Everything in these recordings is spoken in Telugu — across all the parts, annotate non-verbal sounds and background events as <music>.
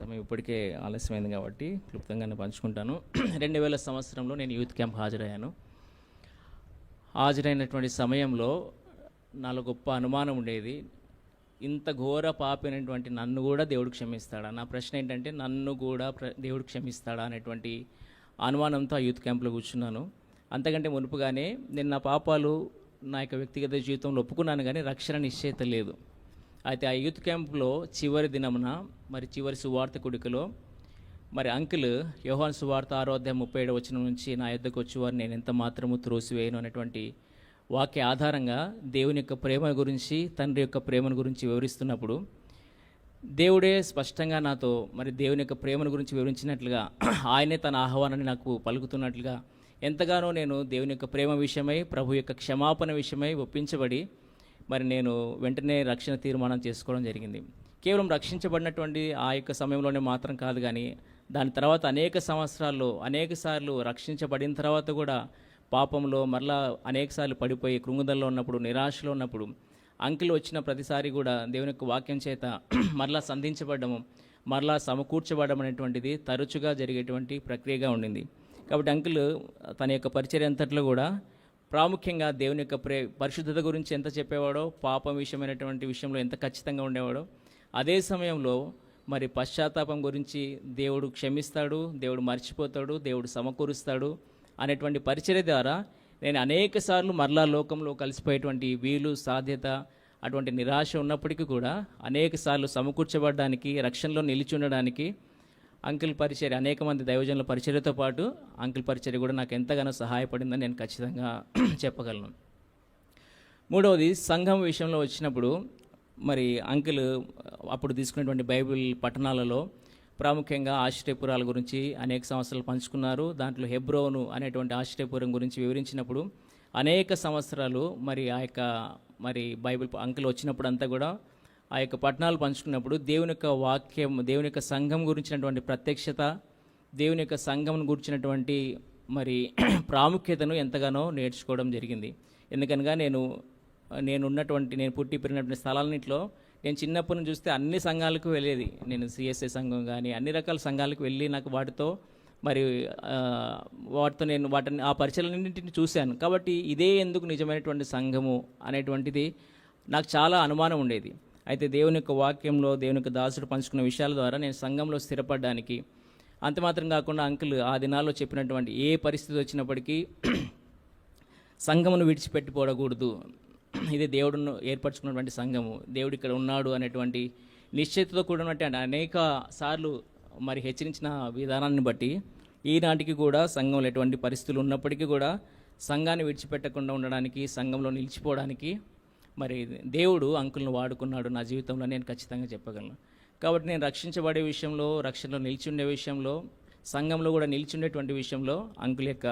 సమయం ఇప్పటికే ఆలస్యమైంది కాబట్టి క్లుప్తంగానే పంచుకుంటాను. <clears throat> రెండు వేల సంవత్సరంలో నేను యూత్ క్యాంప్ హాజరయ్యాను. హాజరైనటువంటి సమయంలో నాలో గొప్ప అనుమానం ఉండేది. ఇంత ఘోర పాపినటువంటి నన్ను కూడా దేవుడు క్షమిస్తాడా? నా ప్రశ్న ఏంటంటే నన్ను కూడా దేవుడు క్షమిస్తాడా అనేటువంటి అనుమానంతో ఆ యూత్ క్యాంప్లో కూర్చున్నాను. అంతకంటే మునుపుగానే నేను నా పాపాలు నా యొక్క వ్యక్తిగత జీవితంలో ఒప్పుకున్నాను కానీ రక్షణ నిశ్చయిత లేదు. అయితే ఆ యూత్ క్యాంప్లో చివరి దినమున మరి చివరి సువార్త కుడికలో మరి అంకుల్ యోహాన్ సువార్త ఆరోధ్యం ముప్పై ఏడు వచ్చిన నుంచి నా యొద్దకు వచ్చేవారు నేను ఎంత మాత్రము త్రోసివేయను అనేటువంటి వాక్య ఆధారంగా దేవుని యొక్క ప్రేమ గురించి తండ్రి యొక్క ప్రేమను గురించి వివరిస్తున్నప్పుడు దేవుడే స్పష్టంగా నాతో మరి దేవుని యొక్క ప్రేమను గురించి వివరించినట్లుగా <clears throat> ఆయనే తన ఆహ్వానాన్ని నాకు పలుకుతున్నట్లుగా ఎంతగానో నేను దేవుని యొక్క ప్రేమ విషయమై ప్రభు యొక్క క్షమాపణ విషయమై ఒప్పించబడి మరి నేను వెంటనే రక్షణ తీర్మానం చేసుకోవడం జరిగింది. కేవలం రక్షించబడినటువంటి ఆ యొక్క సమయంలోనే మాత్రం కాదు కానీ దాని తర్వాత అనేక సంవత్సరాల్లో అనేక సార్లు రక్షించబడిన తర్వాత కూడా పాపంలో మరలా అనేకసార్లు పడిపోయి కృంగుదల్లో ఉన్నప్పుడు నిరాశలో ఉన్నప్పుడు అంకెలు వచ్చిన ప్రతిసారి కూడా దేవుని యొక్క వాక్యం చేత <clears throat> మరలా సంధించబడము మరలా సమకూర్చబడడం అనేటువంటిది తరచుగా జరిగేటువంటి ప్రక్రియగా ఉండింది. కాబట్టి అంకుల్ తన యొక్క పరిచర్య అంతట్లో కూడా ప్రాముఖ్యంగా దేవుని యొక్క ప్రే పరిశుద్ధత గురించి ఎంత చెప్పేవాడో పాపం విషయమైనటువంటి విషయంలో ఎంత ఖచ్చితంగా ఉండేవాడో అదే సమయంలో మరి పశ్చాత్తాపం గురించి దేవుడు క్షమిస్తాడు దేవుడు మర్చిపోతాడు దేవుడు సమకూరుస్తాడు అనేటువంటి పరిచర్య ద్వారా నేను అనేక సార్లు మరలా లోకంలో కలిసిపోయేటువంటి వీలు సాధ్యత అటువంటి నిరాశ ఉన్నప్పటికీ కూడా అనేక సార్లు సమకూర్చబడడానికి రక్షణలో నిలిచి ఉండడానికి అంకుల్ పరిచర్య అనేక మంది దైవజనుల పరిచర్యతో పాటు అంకుల్ పరిచర్య కూడా నాకు ఎంతగానో సహాయపడిందని నేను ఖచ్చితంగా <clears throat> చెప్పగలను. మూడవది సంఘం విషయంలో వచ్చినప్పుడు మరి అంకుల్ అప్పుడు తీసుకున్నటువంటి బైబిల్ పట్టణాలలో ప్రాముఖ్యంగా ఆశ్చర్యపురాల గురించి అనేక సంవత్సరాలు పంచుకున్నారు. దాంట్లో హెబ్రోను అనేటువంటి ఆశ్చర్యపురం గురించి వివరించినప్పుడు అనేక సంవత్సరాలు మరి ఆ యొక్క మరి బైబిల్ అంకుల్ వచ్చినప్పుడు అంతా కూడా ఆ యొక్క పట్టణాలు పంచుకున్నప్పుడు దేవుని యొక్క వాక్యం దేవుని యొక్క సంఘం గురించినటువంటి ప్రత్యక్షత దేవుని యొక్క సంఘం గురించినటువంటి మరి <clears throat> ప్రాముఖ్యతను ఎంతగానో నేర్చుకోవడం జరిగింది. ఎందుకనగా నేను నేను ఉన్నటువంటి నేను పుట్టి పెరిగినటువంటి స్థలాలన్నింటిలో నేను చిన్నప్పటి నుంచి చూస్తే అన్ని సంఘాలకు వెళ్ళేది. నేను సిఎస్ఏ సంఘం కానీ అన్ని రకాల సంఘాలకు వెళ్ళి నాకు వాటితో మరి వాటితో నేను వాటిని ఆ పరిచయాలన్నింటిని చూశాను. కాబట్టి ఇదే ఎందుకు నిజమైనటువంటి సంఘము అనేటువంటిది నాకు చాలా అనుమానం ఉండేది. అయితే దేవుని యొక్క వాక్యంలో దేవుని యొక్క దాసుడు పంచుకున్న విషయాల ద్వారా నేను సంఘంలో స్థిరపడడానికి అంత మాత్రం కాకుండా అంకుల్ ఆ దినాల్లో చెప్పినటువంటి ఏ పరిస్థితి వచ్చినప్పటికీ <clears throat> సంఘమును విడిచిపెట్టిపోడకూడదు. <clears throat> ఇది దేవుడును ఏర్పరచుకున్నటువంటి సంఘము. దేవుడు ఇక్కడ ఉన్నాడు అనేటువంటి నిశ్చయితతో కూడినటువంటి అనేక సార్లు మరి హెచ్చరించిన విధానాన్ని బట్టి ఈనాటికి కూడా సంఘంలో ఎటువంటి పరిస్థితులు ఉన్నప్పటికీ కూడా సంఘాన్ని విడిచిపెట్టకుండా ఉండడానికి సంఘంలో నిలిచిపోవడానికి మరి దేవుడు అంకుల్ని వాడుకున్నాడు నా జీవితంలో నేను ఖచ్చితంగా చెప్పగలను. కాబట్టి నేను రక్షించబడే విషయంలో రక్షణలో నిలిచి ఉండే విషయంలో సంఘంలో కూడా నిలిచి ఉండేటువంటి విషయంలో అంకుల్ యొక్క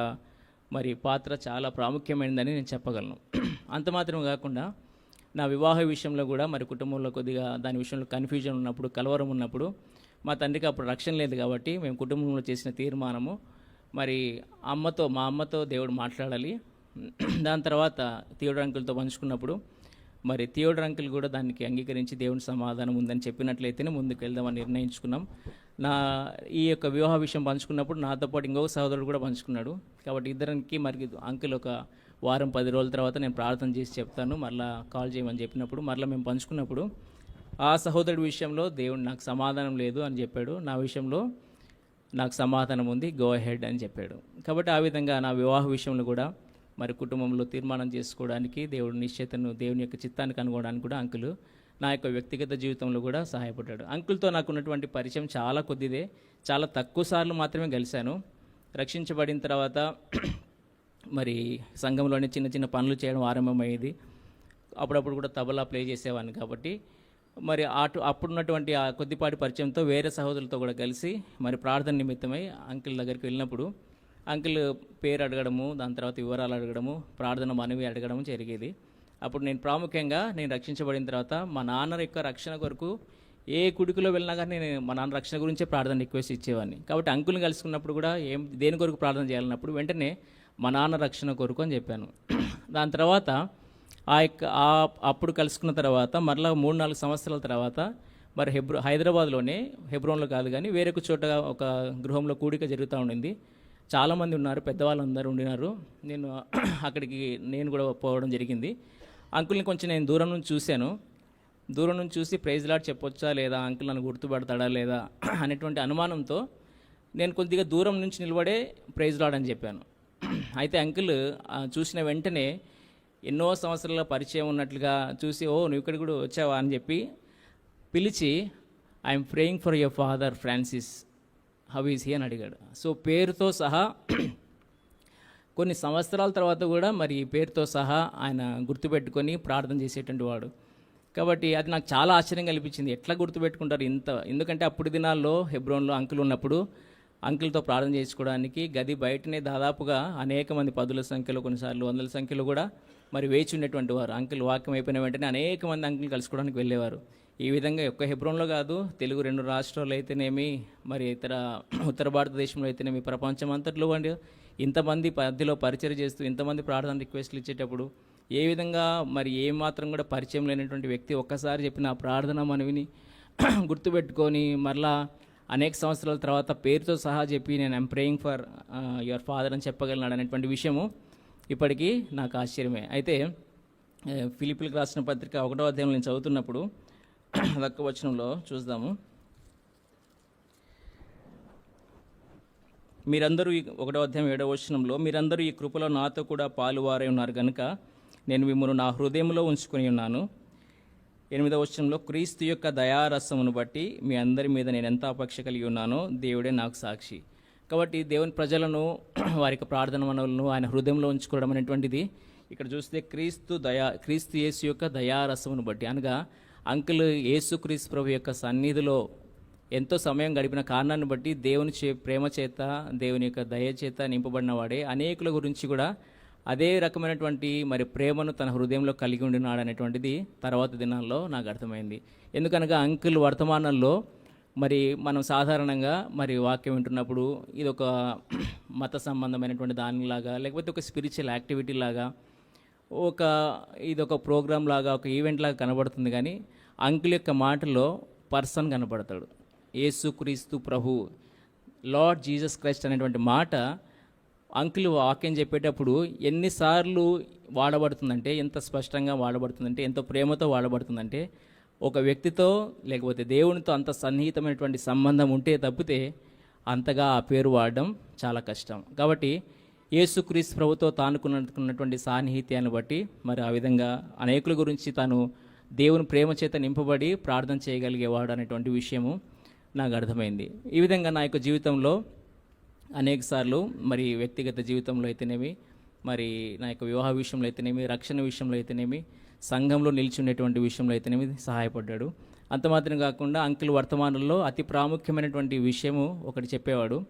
మరి పాత్ర చాలా ప్రాముఖ్యమైనదని నేను చెప్పగలను. <clears throat> అంత మాత్రం కాకుండా నా వివాహ విషయంలో కూడా మరి కుటుంబంలో కొద్దిగా దాని విషయంలో కన్ఫ్యూజన్ ఉన్నప్పుడు కలవరం ఉన్నప్పుడు మా తండ్రికి అప్పుడు రక్షణ లేదు కాబట్టి మేము కుటుంబంలో చేసిన తీర్మానము మరి అమ్మతో మా అమ్మతో దేవుడు మాట్లాడాలి. <clears throat> దాని తర్వాత తీయుడు అంకులతో పంచుకున్నప్పుడు మరి థియోడర్ అంకుల్ కూడా దానికి అంగీకరించి దేవుని సమాధానం ఉందని చెప్పినట్లయితేనే ముందుకు వెళ్దామని నిర్ణయించుకున్నాం. నా ఈ యొక్క వివాహ విషయం పంచుకున్నప్పుడు నాతో పాటు ఇంకొక సహోదరుడు కూడా పంచుకున్నాడు. కాబట్టి ఇద్దరికి మరి అంకిల్ ఒక వారం పది రోజుల తర్వాత నేను ప్రార్థన చేసి చెప్తాను. మరలా కాల్ చేయమని చెప్పినప్పుడు మరలా మేము పంచుకున్నప్పుడు ఆ సహోదరుడి విషయంలో దేవుడు నాకు సమాధానం లేదు అని చెప్పాడు. నా విషయంలో నాకు సమాధానం ఉంది గో హెడ్ అని చెప్పాడు. కాబట్టి ఆ విధంగా నా వివాహ విషయంలో కూడా మరి కుటుంబంలో తీర్మానం చేసుకోవడానికి దేవుడు నిశ్చేతను దేవుని యొక్క చిత్తాన్ని కనుగొనడానికి కూడా అంకులు నా యొక్క వ్యక్తిగత జీవితంలో కూడా సహాయపడ్డాడు. అంకుల్తో నాకు ఉన్నటువంటి పరిచయం చాలా కొద్దిదే చాలా తక్కువ సార్లు మాత్రమే కలిశాను. రక్షించబడిన తర్వాత <clears throat> మరి సంఘంలోనే చిన్న చిన్న పనులు చేయడం ఆరంభమయ్యేది. అప్పుడప్పుడు కూడా తబలా ప్లే చేసేవాడిని కాబట్టి మరి అటు అప్పుడున్నటువంటి ఆ కొద్దిపాటి పరిచయంతో వేరే సహోదరులతో కూడా కలిసి మరి ప్రార్థన నిమిత్తమై అంకిల్ దగ్గరికి వెళ్ళినప్పుడు అంకుల్ పేరు అడగడము దాని తర్వాత వివరాలు అడగడము ప్రార్థన మనవి అడగడము జరిగేది. అప్పుడు నేను ప్రాముఖ్యంగా నేను రక్షించబడిన తర్వాత మా నాన్న యొక్క రక్షణ కొరకు ఏ కుడికిలో వెళ్ళినా కానీ నేను మా నాన్న రక్షణ గురించే ప్రార్థన రిక్వెస్ట్ ఇచ్చేవాడిని. కాబట్టి అంకుల్ని కలుసుకున్నప్పుడు కూడా ఏం దేని కొరకు ప్రార్థన చేయాలన్నప్పుడు వెంటనే మా నాన్న రక్షణ కొరకు అని చెప్పాను. దాని తర్వాత ఆ యొక్క ఆ అప్పుడు కలుసుకున్న తర్వాత మరలా మూడు నాలుగు సంవత్సరాల తర్వాత మరి హెబ్రో హైదరాబాద్లోనే హెబ్రోన్లో కాదు కానీ వేరే ఒక చోట ఒక గృహంలో కూడిక జరుగుతూ ఉండింది. చాలామంది ఉన్నారు పెద్దవాళ్ళందరూ ఉండినారు. నేను <clears throat> అక్కడికి నేను కూడా పోవడం జరిగింది. అంకుల్ని కొంచెం నేను దూరం నుంచి చూశాను. దూరం నుంచి చూసి ప్రైజ్ లాడ్ చెప్పొచ్చా లేదా అంకుల్ నన్ను గుర్తుపడతాడా లేదా <clears throat> అనేటువంటి అనుమానంతో నేను కొద్దిగా దూరం నుంచి నిలబడే ప్రైజ్ లాడ్ అని చెప్పాను. <clears throat> అయితే అంకుల్ చూసిన వెంటనే ఎన్నో సంవత్సరాల పరిచయం ఉన్నట్లుగా చూసి ఓ నువ్వు ఇక్కడ కూడా వచ్చావా? అని చెప్పి పిలిచి I'm praying for your father Francis. How is he అని అడిగాడు. సో పేరుతో సహా కొన్ని సంవత్సరాల తర్వాత కూడా మరి పేరుతో సహా ఆయన గుర్తుపెట్టుకొని ప్రార్థన చేసేటువంటి వాడు. కాబట్టి అది నాకు చాలా ఆశ్చర్యం కల్పించింది ఎట్లా గుర్తుపెట్టుకుంటారు ఇంత? ఎందుకంటే అప్పుడు దినాల్లో హెబ్రోన్లో అంకులు ఉన్నప్పుడు అంకుల్తో ప్రార్థన చేసుకోవడానికి గది బయటనే దాదాపుగా అనేక మంది పదుల సంఖ్యలో కొన్నిసార్లు వందల సంఖ్యలో కూడా మరి వేచి ఉండేటువంటి వారు. అంకుల్ వాక్యం అయిపోయిన వెంటనే అనేక మంది అంకుల్ కలుసుకోవడానికి వెళ్ళేవారు. ఈ విధంగా ఒక్క హెబ్రోన్లో కాదు తెలుగు రెండు రాష్ట్రాలు అయితేనేమి మరి ఇతర ఉత్తర భారతదేశంలో అయితేనేమి ప్రపంచం అంతట్లో అండి ఇంతమంది మధ్యలో పరిచయం చేస్తూ ఇంతమంది ప్రార్థన రిక్వెస్ట్లు ఇచ్చేటప్పుడు ఏ విధంగా మరి ఏ మాత్రం కూడా పరిచయం లేనటువంటి వ్యక్తి ఒక్కసారి చెప్పిన ఆ ప్రార్థన మనవిని <clears throat> గుర్తుపెట్టుకొని మరలా అనేక సంవత్సరాల తర్వాత పేరుతో సహా చెప్పి నేను I'm praying for your father అని చెప్పగలిగినాడు అనేటువంటి విషయము ఇప్పటికీ నాకు ఆశ్చర్యమే. అయితే ఫిలిపిల్కి రాసిన పత్రిక ఒకటో అధ్యాయంలో నేను చదువుతున్నప్పుడు <coughs> దక్క వచనంలో చూద్దాము. మీరందరూ ఈ ఒకటో అధ్యాయం ఏడవ వచనంలో మీరందరూ ఈ కృపలో నాతో కూడా పాలువారై ఉన్నారు కనుక నేను మిమ్మల్ని నా హృదయంలో ఉంచుకొని ఉన్నాను. ఎనిమిదవ వచనంలో క్రీస్తు యొక్క దయారసమును బట్టి మీ అందరి మీద నేను ఎంత అపేక్ష కలిగి ఉన్నానో దేవుడే నాకు సాక్షి. కాబట్టి దేవుని ప్రజలను <clears throat> వారి యొక్క ప్రార్థన మనవులను ఆయన హృదయంలో ఉంచుకోవడం అనేటువంటిది. ఇక్కడ చూస్తే క్రీస్తు దయా క్రీస్తు యేసు యొక్క దయారసమును బట్టి. అనగా అంకుల్ యేసుక్రీస్ ప్రభు యొక్క సన్నిధిలో ఎంతో సమయం గడిపిన కారణాన్ని బట్టి దేవుని చే ప్రేమ చేత దేవుని యొక్క దయ చేత నింపబడిన వాడే. అనేకుల గురించి కూడా అదే రకమైనటువంటి మరి ప్రేమను తన హృదయంలో కలిగి ఉండినాడు అనేటువంటిది తర్వాత దినాల్లో నాకు అర్థమైంది. ఎందుకనగా అంకుల్ వర్తమానంలో మరి మనం సాధారణంగా మరి వాక్యం వింటున్నప్పుడు ఇది ఒక <clears throat> మత సంబంధమైనటువంటి దానిలాగా లేకపోతే ఒక స్పిరిచువల్ యాక్టివిటీ లాగా ఒక ఇది ఒక ప్రోగ్రామ్ లాగా ఒక ఈవెంట్ లాగా కనబడుతుంది. కానీ అంకుల్ యొక్క మాటలో పర్సన్ కనబడతాడు యేసుక్రీస్తు ప్రభు. లార్డ్ జీసస్ క్రైస్ట్ అనేటువంటి మాట అంకుల్ వాక్యం చెప్పేటప్పుడు ఎన్నిసార్లు వాడబడుతుందంటే ఎంత స్పష్టంగా వాడబడుతుందంటే ఎంత ప్రేమతో వాడబడుతుందంటే ఒక వ్యక్తితో లేకపోతే దేవునితో అంత సన్నిహితమైనటువంటి సంబంధం ఉంటే తప్పితే అంతగా ఆ పేరు వాడడం చాలా కష్టం. కాబట్టి యేసుక్రీస్తు ప్రభుతో తానుకున్నటువంటి సాన్నిహిత్యాన్ని బట్టి మరి ఆ విధంగా అనేకుల గురించి తాను దేవుని ప్రేమ చేత నింపబడి ప్రార్థన చేయగలిగేవాడు అనేటువంటి విషయము నాకు అర్థమైంది. ఈ విధంగా నా యొక్క జీవితంలో అనేక సార్లు మరి వ్యక్తిగత జీవితంలో అయితేనేమి మరి నా యొక్క వివాహ విషయంలో అయితేనేమి రక్షణ విషయంలో అయితేనేమి సంఘంలో నిలిచి ఉండేటువంటి విషయంలో అయితేనేమి సహాయపడ్డాడు. అంత మాత్రం కాకుండా అంకుల్ వర్తమానంలో అతి ప్రాముఖ్యమైనటువంటి విషయము ఒకటి చెప్పేవాడు.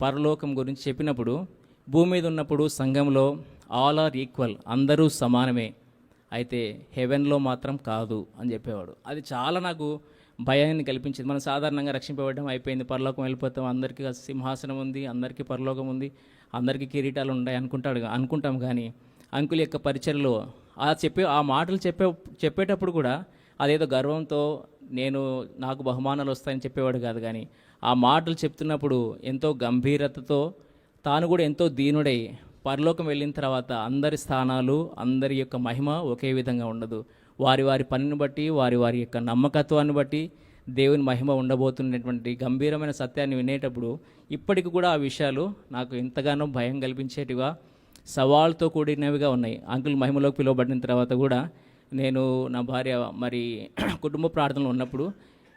పరలోకం గురించి చెప్పినప్పుడు భూమి మీద ఉన్నప్పుడు సంఘంలో ఆల్ ఆర్ ఈక్వల్ అందరూ సమానమే. అయితే హెవెన్లో మాత్రం కాదు అని చెప్పేవాడు. అది చాలా నాకు భయాన్ని కల్పించింది. మనం సాధారణంగా రక్షింపబడడం అయిపోయింది. పరలోకం వెళ్ళిపోతాం. అందరికీ సింహాసనం ఉంది. అందరికీ పరలోకం ఉంది. అందరికీ కిరీటాలు ఉన్నాయి అనుకుంటాడు అనుకుంటాం కానీ అంకుల్ యొక్క పరిచయలో ఆ చెప్పే ఆ మాటలు చెప్పే చెప్పేటప్పుడు కూడా అదేదో గర్వంతో నేను నాకు బహుమానాలు వస్తాయని చెప్పేవాడు కాదు కానీ ఆ మాటలు చెప్తున్నప్పుడు ఎంతో గంభీరతతో తాను కూడా ఎంతో దీనుడై పరలోకం వెళ్ళిన తర్వాత అందరి స్థానాలు అందరి యొక్క మహిమ ఒకే విధంగా ఉండదు. వారి వారి పనిని బట్టి వారి వారి యొక్క నమ్మకత్వాన్ని బట్టి దేవుని మహిమ ఉండబోతున్నటువంటి గంభీరమైన సత్యాన్ని వినేటప్పుడు ఇప్పటికి కూడా ఆ విషయాలు నాకు ఎంతగానో భయం కల్పించేటిగా సవాల్తో కూడినవిగా ఉన్నాయి. అంకుల్ మహిమలోకి పిలువబడిన తర్వాత కూడా నేను నా భార్య మరి <clears throat> కుటుంబ ప్రార్థనలు ఉన్నప్పుడు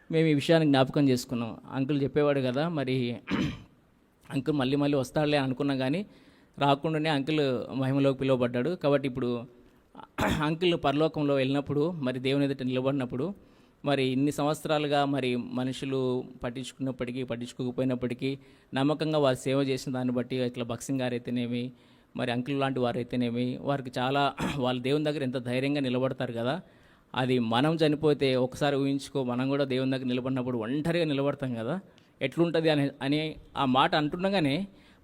మేము ఈ విషయాన్ని జ్ఞాపకం చేసుకున్నాం. అంకుల్ చెప్పేవాడు కదా మరి <clears throat> అంకుల్ మళ్ళీ మళ్ళీ వస్తాడులే అనుకున్నాం కానీ రాకుండానే అంకుల్ మహిమలోకి పిలువబడ్డాడు. కాబట్టి ఇప్పుడు అంకుల్ పరలోకంలో వెళ్ళినప్పుడు మరి దేవుని ఎదుట నిలబడినప్పుడు మరి ఇన్ని సంవత్సరాలుగా మరి మనుషులు పట్టించుకున్నప్పటికీ పట్టించుకోకపోయినప్పటికీ నమ్మకంగా వారు సేవ చేసిన దాన్ని బట్టి ఇట్లా బక్సింగ్ గారు అయితేనేమి మరి అంకుల్ లాంటి వారు అయితేనేమి వారికి చాలా <clears throat> వాళ్ళ దేవుని దగ్గర ఎంత ధైర్యంగా నిలబడతారు కదా అది మనం చనిపోతే ఒకసారి ఊహించుకో మనం కూడా దేవుని దగ్గర నిలబడినప్పుడు ఒంటరిగా నిలబడతాం కదా. ఎట్లుంటుంది అని అని ఆ మాట అంటుండగానే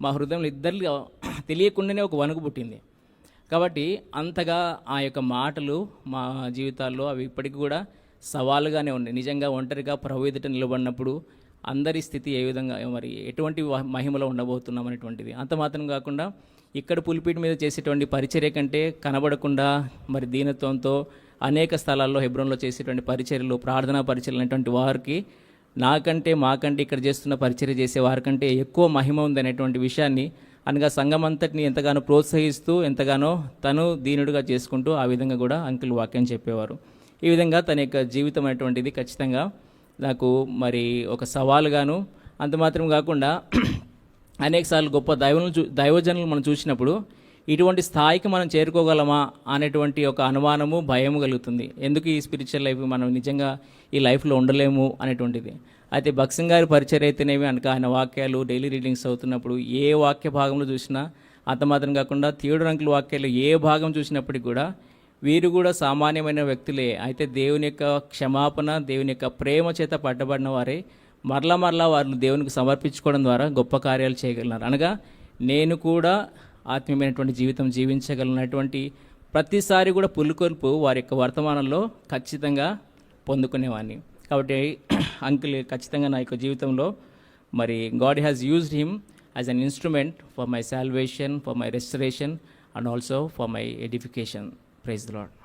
మా హృదయంలో ఇద్దరు తెలియకుండానే ఒక వణుకు పుట్టింది. కాబట్టి అంతగా ఆ యొక్క మాటలు మా జీవితాల్లో అవి ఇప్పటికి కూడా సవాలుగానే ఉంది నిజంగా ఒంటరిగా ప్రభు ఎదుట నిలబడినప్పుడు అందరి స్థితి ఏ విధంగా మరి ఎటువంటి మహిమలో ఉండబోతున్నాం అనేటువంటిది. అంత మాత్రం కాకుండా ఇక్కడ పులిపీట మీద చేసేటువంటి పరిచర్య కంటే కనబడకుండా మరి దీనత్వంతో అనేక స్థలాల్లో హెబ్రోన్లో చేసేటువంటి పరిచర్యలు ప్రార్థనా పరిచర్యలు అనేటువంటి వారికి నాకంటే మాకంటే ఇక్కడ చేస్తున్న పరిచర్య చేసే వారికంటే ఎక్కువ మహిమ ఉందనేటువంటి విషయాన్ని అనగా సంఘం అంతటిని ఎంతగానో ప్రోత్సహిస్తూ ఎంతగానో తను దీనుడుగా చేసుకుంటూ ఆ విధంగా కూడా అంకుల్ వాక్యం చెప్పేవారు. ఈ విధంగా తన యొక్క జీవితం అనేటువంటిది ఖచ్చితంగా నాకు మరి ఒక సవాలుగాను అంత మాత్రం కాకుండా <clears throat> అనేకసార్లు గొప్ప దైవను చూ దైవజనులు మనం చూసినప్పుడు ఇటువంటి స్థాయికి మనం చేరుకోగలమా అనేటువంటి ఒక అనుమానము భయము కలుగుతుంది. ఎందుకు ఈ స్పిరిచువల్ లైఫ్ మనం నిజంగా ఈ లైఫ్లో ఉండలేము అనేటువంటిది. అయితే భక్సింగ్ గారి పరిచయం అయితేనేవి అనక ఆయన వాక్యాలు డైలీ రీడింగ్స్ అవుతున్నప్పుడు ఏ వాక్య భాగంలో చూసినా అంత మాత్రం కాకుండా తీయుడు రంగుల వాక్యాలు ఏ భాగం చూసినప్పటికీ కూడా వీరు కూడా సామాన్యమైన వ్యక్తులే. అయితే దేవుని యొక్క క్షమాపణ దేవుని యొక్క ప్రేమ చేత పట్టబడిన వారే మరలా మరలా వారు దేవునికి సమర్పించుకోవడం ద్వారా గొప్ప కార్యాలు చేయగలిగినారు అనగా నేను కూడా ఆత్మీయమైనటువంటి జీవితం జీవించగలిగినటువంటి ప్రతిసారి కూడా పులుకొల్పు వారి యొక్క వర్తమానంలో ఖచ్చితంగా పొందుకునేవాడిని కాబట్టి <clears throat> అంకుల్ ఖచ్చితంగా నా యొక్క జీవితంలో మరి God has used him as an instrument for my salvation for my restoration and also for my edification. Praise Lord